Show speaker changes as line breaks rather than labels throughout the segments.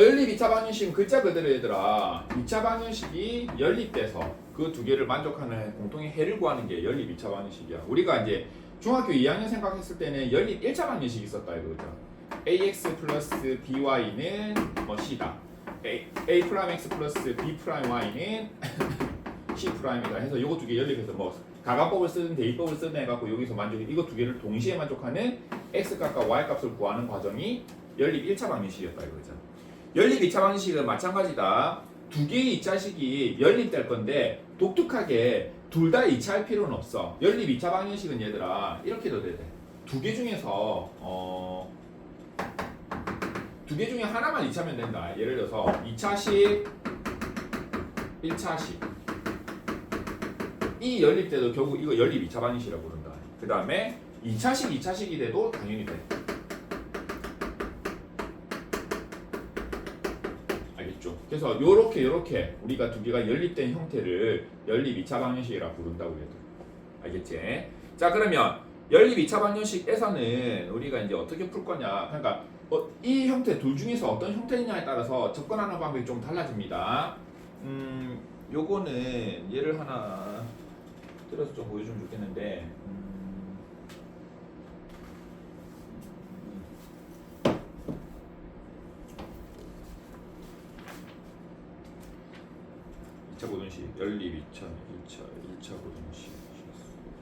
연립 2차 방정식은 글자 그대로 얘들아. 2차 방정식이 연립돼서 그 두 개를 만족하는 공통의 해를 구하는 게 연립 2차 방정식이야. 우리가 이제 중학교 2학년 생각했을 때는 연립 1차 방정식이 있었다 이거죠. Ax 플러스 by는 뭐 c다? A, 프라임 x 플러스 b 프라임 y는 c 프라임이다 해서 요거 두 개 연립해서 뭐 가가법을 쓰든 대입법을 쓰든 해갖고 여기서 만족해 이거 두 개를 동시에 만족하는 x 값과 y 값을 구하는 과정이 연립 1차 방정식이었다 이거죠 연립 2차 방정식은 마찬가지다 두 개의 2차식이 연립될 건데 독특하게 둘 다 2차 할 필요는 없어 연립 2차 방정식은 얘들아 이렇게도 돼 두 개 중에서 어 두 개 중에 하나만 2차면 된다. 예를 들어서 2차식, 1차식. 이 연립 때도 결국 이거 연립 2차 방정식이라고 부른다. 그 다음에 2차식, 2차식이 돼도 당연히 돼. 알겠죠? 그래서 요렇게 요렇게 우리가 두 개가 연립된 형태를 연립 2차 방정식이라고 부른다고 그랬죠. 알겠지? 자 그러면 연립 2차 방정식에서는 우리가 이제 어떻게 풀 거냐? 그러니까 어, 이 형태 둘 중에서 어떤 형태냐에 따라서 접근하는 방법이 좀 달라집니다. 음, 요거는 예를 하나 들어서 좀 보여주면 좋겠는데. 음, 2차 고등식 연립 2차 1차 1차 고등식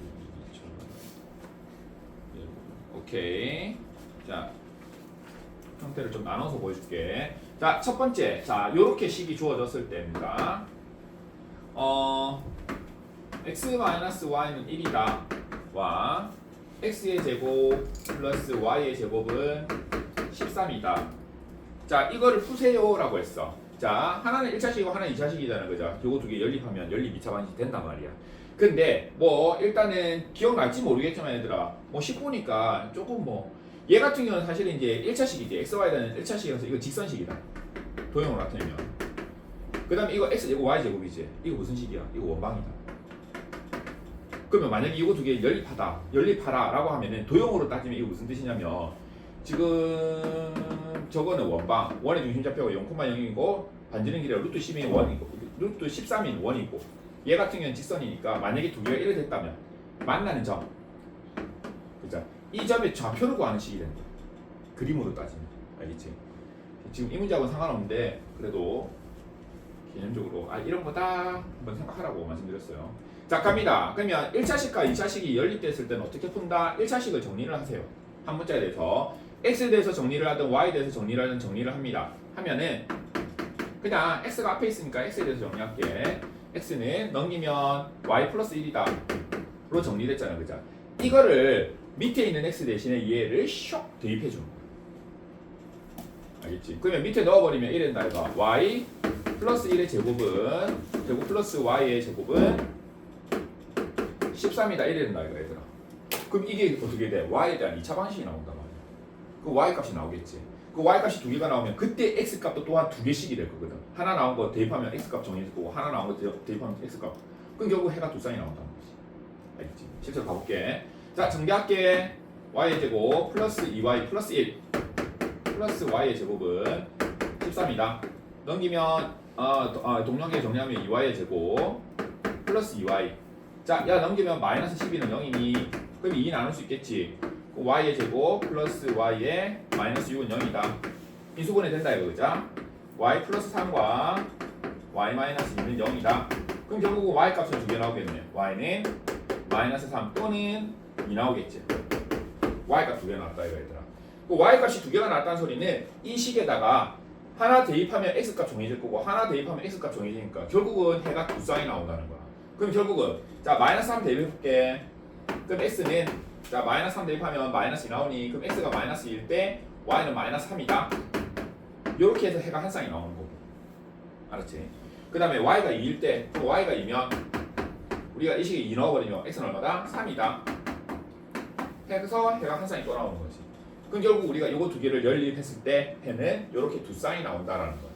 연립 2차 오케이. 자 형태를 좀 나눠서 보여줄게. 자 첫 번째. 자 요렇게 식이 주어졌을 때입니다. 어 x-y는 1이다. 와 x의 제곱 플러스 y의 제곱은 13이다. 자 이거를 푸세요 라고 했어 자 하나는 1차식이고 하나는 2차식이잖아 그죠? 요거 두 개 연립하면 연립 2차 방식이 된단 말이야. 근데 뭐 일단은 기억날지 모르겠지만 얘들아. 뭐 10보니까 조금 뭐. 얘 같은 경우는 사실은 이제 1차식이지. Xy는 1차식이라서 이거 직선식이다. 도형으로 나타내면. 그 다음에 이거 x 제곱 y 제곱이지. 이거 무슨 식이야? 이거 원방이다. 그러면 만약에 이거 두 개 연립하다 연립하라 라고 하면은 도형으로 따지면 이거 무슨 뜻이냐면 지금 저거는 원방. 원의 중심 좌표가 0,0이고 반지름 길이가 루트 10인 원이고 루트 13인 원이고 얘 같은 경우는 직선이니까 만약에 두 개가 1이 됐다면 만나는 점. 그죠? 이 점의 좌표를 구하는 식이 된다. 그림으로 따지면. 알겠지? 지금 이 문제하고는 상관없는데 그래도 개념적으로 아 이런 거다 한번 생각하라고 말씀드렸어요. 자 갑니다. 그러면 1차식과 2차식이 연립됐을 때는 어떻게 푼다? 1차식을 정리를 하세요. 한 문자에 대해서 x에 대해서 정리를 하든 y에 대해서 정리를 하든 정리를 합니다. 하면은 그냥 x가 앞에 있으니까 x에 대해서 정리할게. X는 넘기면 y 플러스 1이다. 로 정리됐잖아 그죠? 이거를 밑에 있는 x 대신에 얘를 슉 대입해 주는 거야. 알겠지? 그러면 밑에 넣어버리면 이래 된다. 이거 y 플러스 1의 제곱은 제곱 플러스 y의 제곱은 13이다. 이래 된다. 이거 얘들아. 그럼 이게 어떻게 돼? Y에 대한 2차 방식이 말이야 그 y 값이 나오겠지 그 y 값이 두 개가 나오면 그때 x 값도 또한 두 개씩이 될 거거든. 하나 나온 거 대입하면 x 값 정해질 거고 하나 나온 거 대- 대입하면 x 값. 그럼 결국 해가 두 쌍이 나온다는 거지. 알겠지? 실제로 가볼게. 자 정리할게. y의 제곱 플러스 2y 플러스 1 플러스 y의 제곱은 13이다. 넘기면 아, 도- 아 동력에 정리하면 2y의 제곱 플러스 2y. 자, 야 넘기면 마이너스 12는 0이니 그럼 2 나눌 수 있겠지. 그 y의 제곱 플러스 y의 마이너스 6은 0이다. 인수분해 된다 이거 그죠? y 플러스 3과 y 마이너스 2는 0이다. 그럼 결국 y 값은 두 개 나오겠네. y는 마이너스 3 또는 2 나오겠지. y 값 두 개 나왔다 이거 얘들아. 그 y 값이 두 개가 나왔다는 소리는 이 식에다가 하나 대입하면 x 값 정해질 거고 하나 대입하면 x 값 정해지니까 결국은 해가 두 쌍이 나온다는 거야. 그럼 결국은 자 마이너스 3 대입해볼게. 그럼 x는 자 마이너스 3 대입하면 마이너스 2 나오니 그럼 x가 마이너스 1일 때 y는 마이너스 3이다. 이렇게 해서 해가 한 쌍이 나오는 거고. 알았지? 그 다음에 y가 2일 때 그럼 y가 2면 우리가 이 식에 2 넣어버리면 x는 얼마다? 3이다. 해서 해가 한 쌍이 또 나오는 거지. 그럼 결국 우리가 요거 두 개를 연립했을 때 해는 이렇게 두 쌍이 나온다라는 거야.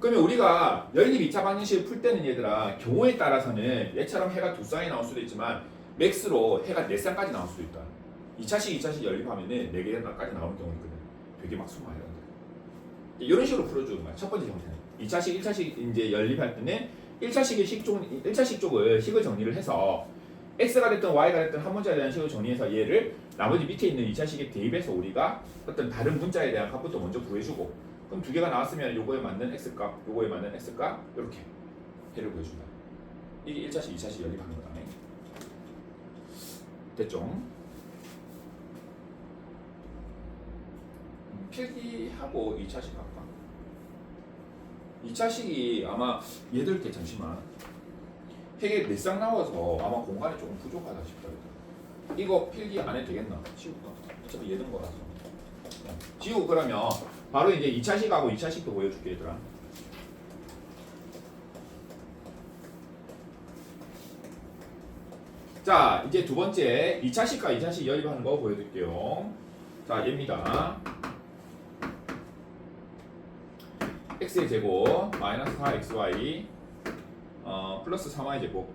그러면 우리가 연립 2차 방정식을 풀 때는 얘들아 경우에 따라서는 얘처럼 해가 두 쌍이 나올 수도 있지만 맥스로 해가 네 쌍까지 나올 수도 있다. 2차식 2차식 연립하면은 네 개까지 나오는 경우 있거든. 되게 막 수많이 한다. 이런 식으로 풀어주는 거야. 첫 번째 형태는. 2차식, 1차식 이제 연립할 때는 1차식의 식쪽, 1차식 쪽을 식을 정리를 해서 x가 됐든 y가 됐든 한 문자에 대한 식을 정리해서 얘를 나머지 밑에 있는 2차식에 대입해서 우리가 어떤 다른 문자에 대한 값부터 먼저 구해주고 그럼 두 개가 나왔으면 요거에 맞는 x값, 요거에 맞는 x값 이렇게 해를 구해준다. 이게 1차식, 2차식 연립하는 거다. 됐죠? 음, 필기하고 2차식 할까? 2차식이 아마 얘들 때 잠시만 핵에 넷쌍 나와서 아마 공간이 조금 부족하다 싶다. 이거 필기 안 해도 되겠나? 지울까? 어차피 얘든 거라서. 어, 지우고 그러면 바로 이제 2차식하고 2차식도 보여줄게 얘들아. 자 이제 두 번째 2차 식과 2차식 연립하는 거 보여드릴게요. 자 얘입니다. x의 제곱 마이너스 4xy 어, 플러스 3y 제곱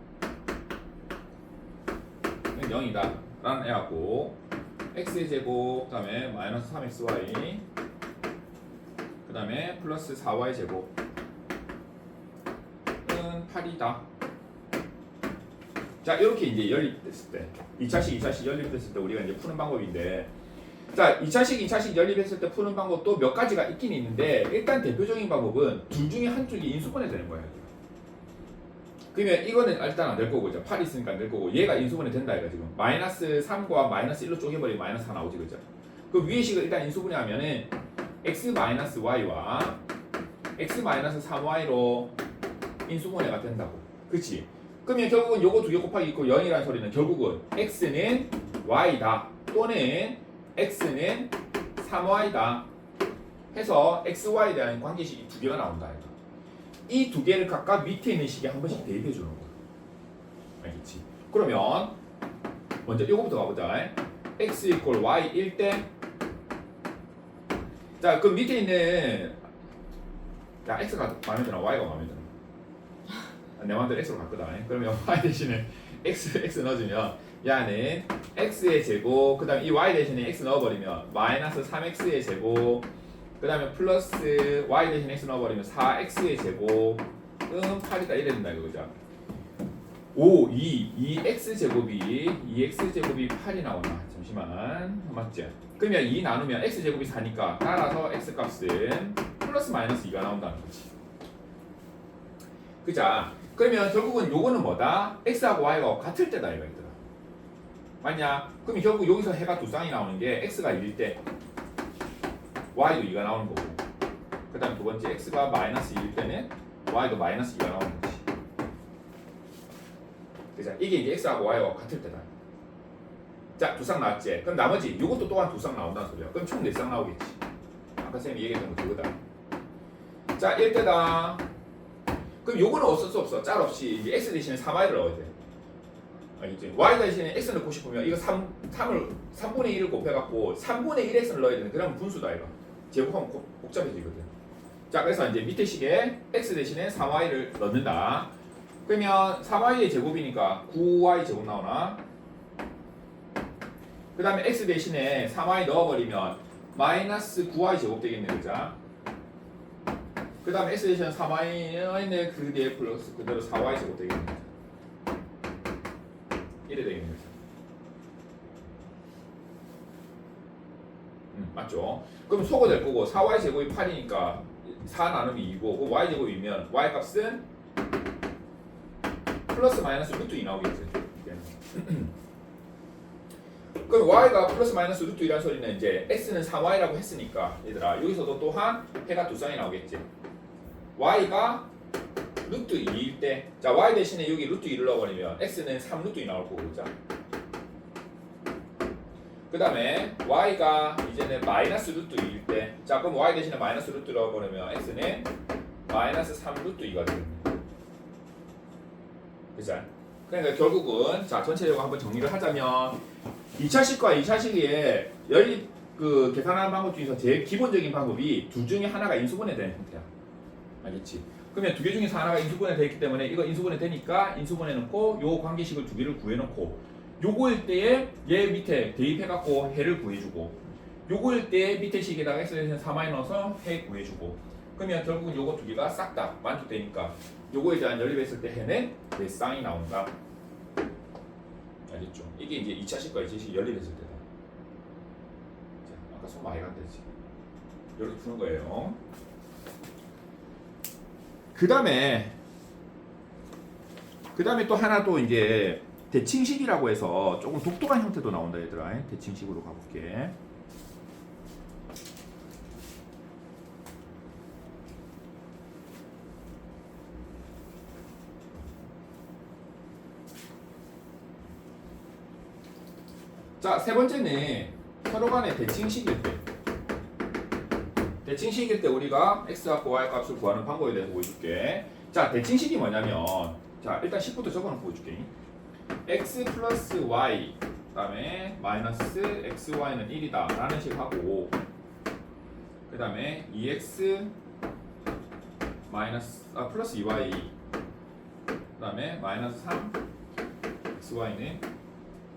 0이다 라는 애갖고 x의 제곱 그 다음에 마이너스 3xy 그 다음에 플러스 4y 제곱 은 8이다 자 이렇게 이제 연립됐을 때 2차식 2차식 연립됐을 때 우리가 이제 푸는 방법인데 자 2차식 2차식 연립했을 때 푸는 방법도 몇 가지가 있긴 있는데 일단 대표적인 방법은 둘 중에 한쪽이 인수분해 되는 거예요 그러면 이거는 일단 안 될 거고 이제 8이 있으니까 안 될 거고 얘가 인수분해 된다 이거 지금. 마이너스 3과 마이너스 1로 쪼개버리면 마이너스 4 나오지 그죠? 그 위에 식을 일단 인수분해 하면은 x 마이너스 y와 x 마이너스 3y로 인수분해가 된다고. 그치 그러면 결국은 요거 두 개 곱하기 있고 0이라는 소리는 결국은 x는 y다 또는 x는 3y다 해서 xy에 대한 관계식이 두 개가 나온다 이 두 개를 각각 밑에 있는 식에 한 번씩 대입해 주는 거야. 알겠지? 그러면 먼저 이거부터 가보자. x 이퀄 y 1대 자 그럼 밑에 있는 야 x가 마음에 드나 y가 마음에 드나 내 마음대로 x로 바꾸다 그러면 y 대신에 x x 넣어주면 야는 x의 제곱 그 다음에 이 y 대신에 x 넣어버리면 마이너스 3x의 제곱 그 다음에 플러스 y 대신에 x 넣어버리면 4x의 제곱. 은 8이다. 이래 된다 이거죠. 5, 2, 2x 제곱이 2x 제곱이 8이 나오나? 잠시만. 맞지? 그러면 2 나누면 x 제곱이 4니까 따라서 x 값은 플러스 마이너스 2가 나온다는 거지. 그자 그러면 결국은 요거는 뭐다? x하고 y가 같을 때다 이거 있더라 맞냐? 그럼 결국 여기서 해가 두 쌍이 나오는 게 x가 1일 때 y도 2가 나오는 거고 그 다음 두 번째 x가 마이너스 2일 때는 y도 마이너스 2가 나오는 거지 그죠? 이게 이제 x하고 y하고 같을 때다 자 두 쌍 나왔지? 그럼 나머지 이것도 또한 두 쌍 나온다는 소리야 그럼 총 네 쌍 나오겠지 아까 쌤이 얘기했던 거 그거다 자 1대다 그럼 요거는 어쩔 수 없어. 짤 없이. 이제 x 대신에 3y를 넣어야 돼. 알겠지? y 대신에 x 넣고 싶으면 이거 3, 3을 3분의 1을 곱해갖고 3분의 1x를 넣어야 되는 그러면 분수다 이거. 제곱하면 복- 복잡해지거든. 자 그래서 이제 밑에 식에 x 대신에 3y를 넣는다. 그러면 3y의 제곱이니까 9y 제곱 나오나? 그 다음에 x 대신에 3y 넣어버리면 마이너스 9y 제곱 되겠네 그죠? 그 다음에 x 대신에 3y는 그 뒤에 플러스 그대로 4y 제곱 되겠네 이래 되겠네? 음, 맞죠? 그럼 소거 될 거고 4y 제곱이 8이니까 4 나누기 2고 그 y 제곱이면 y 값은 플러스 마이너스 루트 2 나오겠지. 그럼 y가 플러스 마이너스 루트 2라는 소리는 이제 x는 3y라고 했으니까 얘들아 여기서도 또한 해가 두 쌍이 나오겠지. Y가 루트 2일 때, 자 y 대신에 여기 루트 2를 넣어버리면 x는 3 루트 2 나올 거고, 그죠? 그 다음에 y가 이제는 마이너스 루트 2일 때, 자 그럼 y 대신에 마이너스 루트 넣어버리면 x는 마이너스 3 루트 2가 됩니다. 그죠? 그러니까 결국은 자 전체적으로 한번 정리를 하자면 2차식과 2차식의 연립 그 계산하는 방법 중에서 제일 기본적인 방법이 둘 중에 하나가 인수분해 되는 형태야. 알겠지? 그러면 두 개 중에서 하나가 인수분해 되기 때문에 이거 인수분해 되니까 인수분해 놓고 요 관계식을 두 개를 구해 놓고 요거일 때에 얘 밑에 대입해 갖고 해를 구해 주고 요거일 때 밑에 식에다가 x 대신 4마이 넣어서 해 구해주고 그러면 결국은 요거 두 개가 싹 다 만족되니까 요거에 대한 연립했을 때 해는 내 쌍이 나온다 알겠죠? 이게 이제 2차 식과 2차 식 연립했을 때다 자, 아까 손 많이 간다지 이렇게 푸는 거예요 그 다음에 그 다음에 또 하나 또 이제 대칭식이라고 해서 조금 독특한 형태도 나온다 얘들아 대칭식으로 가볼게 자, 세 번째는 서로 간의 대칭식일 때. 대칭식일 때 우리가 x 값과 y 값을 구하는 방법에 대해서 보여줄게. 자, 대칭식이 뭐냐면, 자, 일단 10부터 적어놓고 보여줄게. x 플러스 y, 그 다음에 마이너스 xy는 1이다. 라는 식 하고, 그 다음에 2x 마이너스, 아, 플러스 2y, 그 다음에 마이너스 3 xy는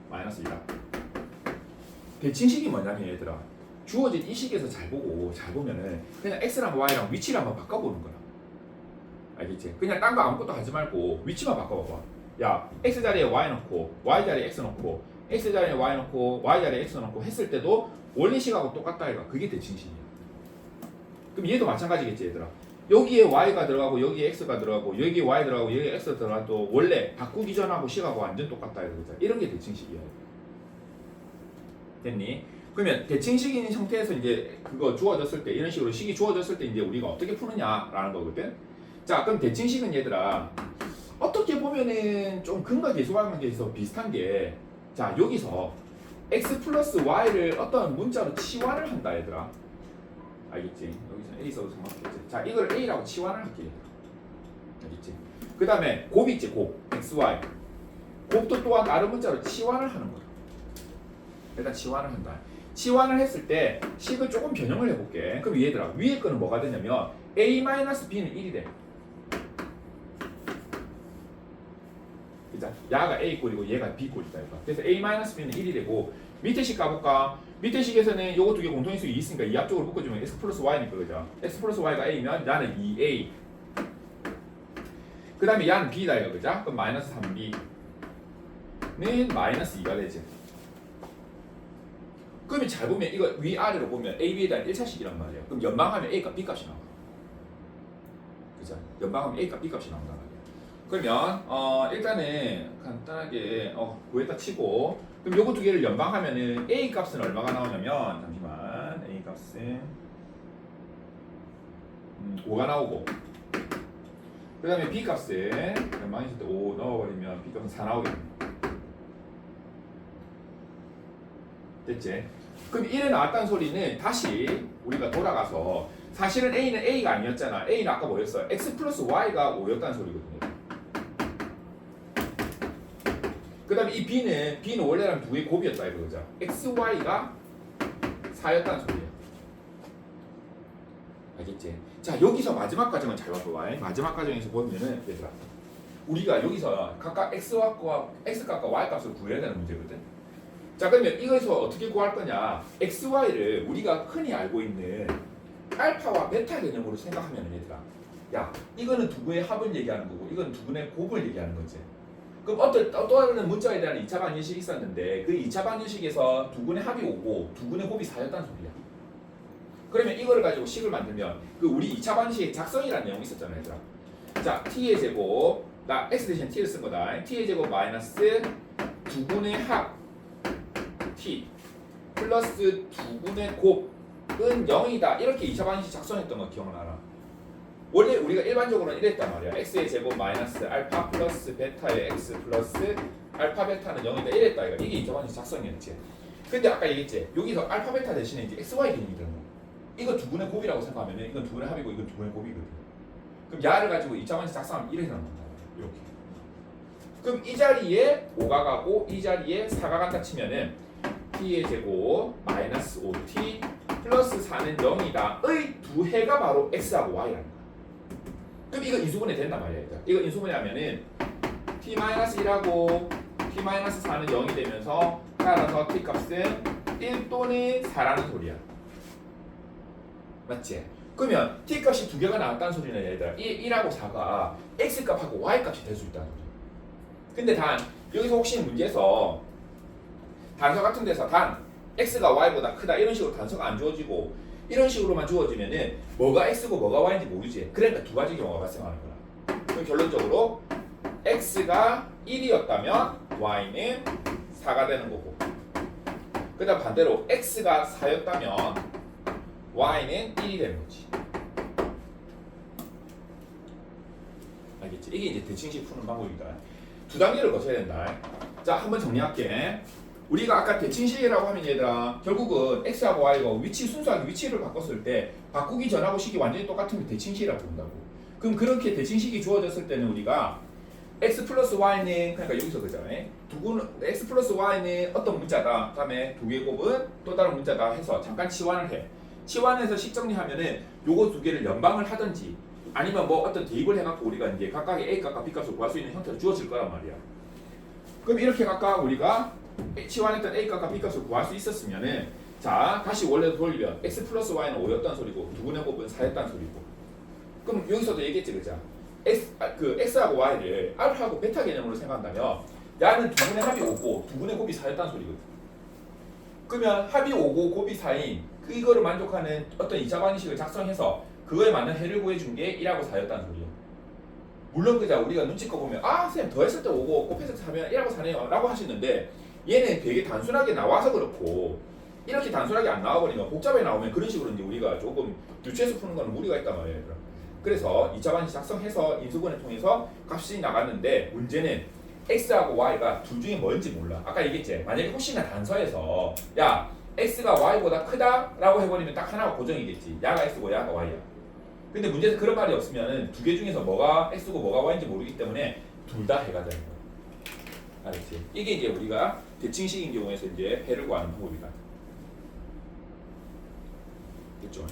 마이너스 2다. 대칭식이 뭐냐면 얘들아 주어진 이 식에서 잘 보고 잘 보면은 그냥 x랑 y랑 위치를 한번 바꿔보는 거야. 알겠지? 그냥 딴 거 아무것도 하지 말고 위치만 바꿔봐봐. 야 x 자리에 y 넣고 y 자리에 x 넣고 x 자리에 y 넣고 y 자리에 x 넣고 했을 때도 원리식하고 똑같다 이가. 그게 대칭식이야. 그럼 얘도 마찬가지겠지 얘들아. 여기에 y가 들어가고 여기에 x가 들어가고 여기에 y 들어가고 여기에 x 들어가도 원래 바꾸기 전하고 식하고 완전 똑같다 이거죠 이런 게 대칭식이야 됐니? 그러면 대칭식인 형태에서 이제 그거 주어졌을 때 이런 식으로 식이 주어졌을 때 이제 우리가 어떻게 푸느냐라는 거거든. 자, 그럼 대칭식은 얘들아 어떻게 보면은 좀 근과 계수관계에서 비슷한 게 자, 여기서 x 플러스 y를 어떤 문자로 치환을 한다 얘들아. 알겠지? 여기서 a 써도 상관없겠지. 자, 이걸 a라고 치환을 할게. 알겠지? 그 다음에 곱 있지, 곱. x, y. 곱도 또한 다른 문자로 치환을 하는 거야. 일단 치환을 한다. 치환을 했을 때 식을 조금 변형을 해볼게. 그럼 얘들아 위에 거는 뭐가 되냐면 a-b는 1이 돼. 그자 야가 a 꼴이고 얘가 b 꼴이다 이거. 그래서 a-b는 1이 되고 밑에 식 가볼까? 밑에 식에서는 요거 두 개 공통인수 2 있으니까 이 앞쪽으로 묶어주면 x 플러스 y니까 그죠? x 플러스 y가 a면 야는 2a. 그 다음에 야는 b다 이거 그죠? 그럼 마이너스 3b는 마이너스 2가 되지. 그러면 잘 보면 이거 위아래로 보면 A, B에 대한 1차식이란 말이에요. 그럼 연방하면 A값, B값이 나와. 그죠? 연방하면 A값, B값이 말이야. 그러면 어, 일단은 간단하게 어, 구했다 치고 그럼 요거 두 개를 연방하면은 A 값은 얼마가 나오냐면 잠시만 A 값은 음, 5가 나오고 그 다음에 B 값은 연방했을 때 5 넣어버리면 B 값은 4 나오겠네. 됐지? 그럼 1에 나왔다는 소리는 다시 우리가 돌아가서 사실은 A는 A가 아니었잖아. A는 아까 뭐였어? X 플러스 Y가 5였다는 소리거든요. 그 다음에 이 B는 B는 원래는 두 개의 곱이었다 이거죠. X, Y가 4였다는 소리예요. 알겠지? 자 여기서 마지막 과정은 잘 봐봐. 마지막 과정에서 보면은 얘들아 우리가 여기서 각각 X 값과 X 값과 Y 값을 구해야 되는 문제거든. 자 그러면 이것에서 어떻게 구할 거냐? X, y를 우리가 흔히 알고 있는 알파와 베타 개념으로 생각하면 얘들아. 야 이거는 두 분의 합을 얘기하는 거고 이건 두 분의 곱을 얘기하는 거지. 그럼 어떤 또 다른 문자에 대한 2차 방정식이 있었는데 그 2차 방정식에서 두 분의 합이 오고 두 분의 곱이 4였다는 소리야. 그러면 이거를 가지고 식을 만들면 그 우리 2차 방정식의 작성이라는 내용이 있었잖아 얘들아. 자 t의 제곱 나 x 대신 t를 쓴 거다. t의 제곱 마이너스 두 분의 합 플러스 2분의 곱은 0이다. 이렇게 2차 방정식 작성했던 거 기억나라 원래 우리가 일반적으로는 이랬단 말이야. X의 제곱 마이너스 알파 플러스 베타의 x 플러스 알파 베타는 0이다. 이랬다. 이거. 이게 2차 방정식 작성이었지. 근데 아까 얘기했지. 여기서 알파 베타 대신에 이제 xy 되는 거 이거 2분의 곱이라고 생각하면 이건 2분의 합이고 이건 2분의 곱이거든. 그럼 야를 가지고 2차 방정식 작성하면 이렇게 나온다. 이렇게. 그럼 이 자리에 5가 가고 이 자리에 4가 간다 치면은 t의 제곱 마이너스 5t 플러스 4는 0이다 의 두 해가 바로 x하고 y라는 거야 그럼 이거 인수분해 된단 말이야 일단. 이거 인수분해 하면은 t 마이너스 1하고 t 마이너스 4는 0이 되면서 따라서 t 값은 1 또는 4라는 소리야. 맞지? 그러면 t 값이 두 개가 나왔다는 소리는 얘들아 1, 1하고 4가 x 값하고 y 값이 될 수 있다는 소리. 근데 단 여기서 혹시 문제에서 단서 같은 데서 단 x가 y보다 크다 이런 식으로 단서가 안 주어지고 이런 식으로만 주어지면은 뭐가 x고 뭐가 y인지 모르지. 그러니까 두 가지 경우가 발생하는 거야. 그럼 결론적으로 x가 1이었다면 y는 4가 되는 거고. 그다음 반대로 x가 4였다면 y는 1이 되는 거지. 알겠지? 이게 이제 대칭식 푸는 방법이다. 두 단계를 거쳐야 된다. 자, 한번 정리할게. 우리가 아까 대칭식이라고 하면 얘들아 결국은 x하고 y가 위치 순수하게 위치를 바꿨을 때 바꾸기 전하고 식이 완전히 똑같으면 대칭식이라고 부른다고. 그럼 그렇게 대칭식이 주어졌을 때는 우리가 x 플러스 y는 그러니까 여기서 그잖아. 두구는 x 플러스 y는 어떤 문자다. 그다음에 두 개 곱은 또 다른 문자다 해서 잠깐 치환을 해. 치환해서 식 정리하면은 요거 두 개를 연방을 하든지 아니면 뭐 어떤 대입을 해갖고 우리가 이제 각각의 a 값과 b 값을 구할 수 있는 형태로 주어질 거란 말이야. 그럼 이렇게 각각 우리가 치환했던 a 값과 b 값을 구할 수 있었으면은 자 다시 원래로 돌리면 x 플러스 y는 5였단 소리고 두분의 곱은 4였단 소리고 그럼 여기서도 얘기했지 그죠? x 아, 그 x하고 y를 알파하고 베타 개념으로 생각한다면 야는 두분의 합이 5고 두분의 곱이 4였단 소리거든. 그러면 합이 5고 곱이 4인 그 이거를 만족하는 어떤 이차 방식을 작성해서 그거에 맞는 해를 구해준 게 1하고 4였다는 소리예요. 물론 그자 우리가 눈치껏 보면 아 선생님 더했을 때 5고 곱했을 때 4면 1하고 4네요 라고 하시는데 얘는 되게 단순하게 나와서 그렇고 이렇게 단순하게 안 나와버리면 복잡하게 나오면 그런 식으로 이제 우리가 조금 유추해서 푸는 거는 무리가 있단 말이에요. 그래서 2차 방식 작성해서 인수분해 통해서 값이 나갔는데 문제는 x하고 y가 둘 중에 뭔지 몰라. 아까 얘기했지. 만약에 혹시나 단서에서 야 x가 y보다 크다라고 해버리면 딱 하나가 고정이겠지. 야가 x고 야가 y야. 근데 문제는 그런 말이 없으면은 두개 중에서 뭐가 x고 뭐가 y인지 모르기 때문에 둘 다 해가 되는 거야. 알겠지? 이게 이제 우리가 대칭식인 경우에서 이제 해를 구하는 방법이다. 됐죠?